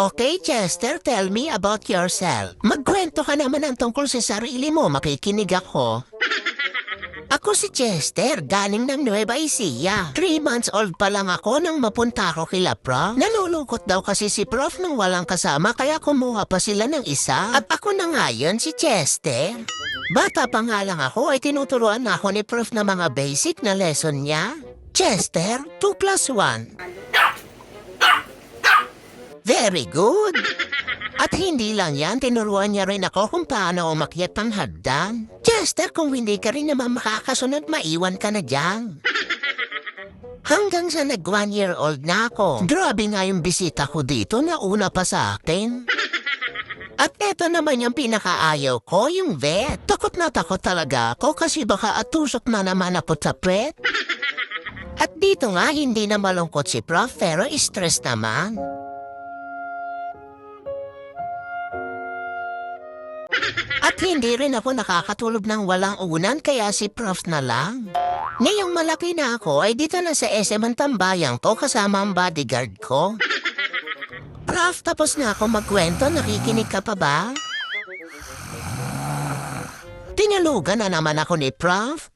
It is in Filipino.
Okay, Chester, tell me about yourself. Magkwento ka naman ang tungkol sa sarili mo, makikinig ako. Ako si Chester, galing ng Nueva Ecija. Three months old pa lang ako nang mapunta ako kila Prof. Nalulungkot daw kasi si Prof nang walang kasama kaya kumuha pa sila ng isa. At ako na nga yun, si Chester. Bata pa nga lang ako ay tinuturuan ako ni Prof na mga basic na lesson niya. Chester, 2 plus 1. Very good. At hindi lang yan, tinuruan niya rin ako kung paano umakyat ng hagdan. Chester, kung hindi ka rin naman makakasunod, maiwan ka na dyan. Hanggang sa nag one year old na ako. Grabe nga yung bisita ko dito na una pa sa akin. At eto naman yung pinakaayaw ko, yung vet. Takot na takot talaga ako kasi baka atusok na naman ako sa pet. At dito nga, hindi na malungkot si Prof, pero stress naman. At hindi rin ako nakakatulog ng walang unan kaya si Prof na lang. Ngayong malaki na ako ay dito na sa SM ang tambayang ko kasama ang bodyguard ko. Prof, tapos na ako magkwento, nakikinig ka pa ba? Tinalugan na naman ako ni Prof.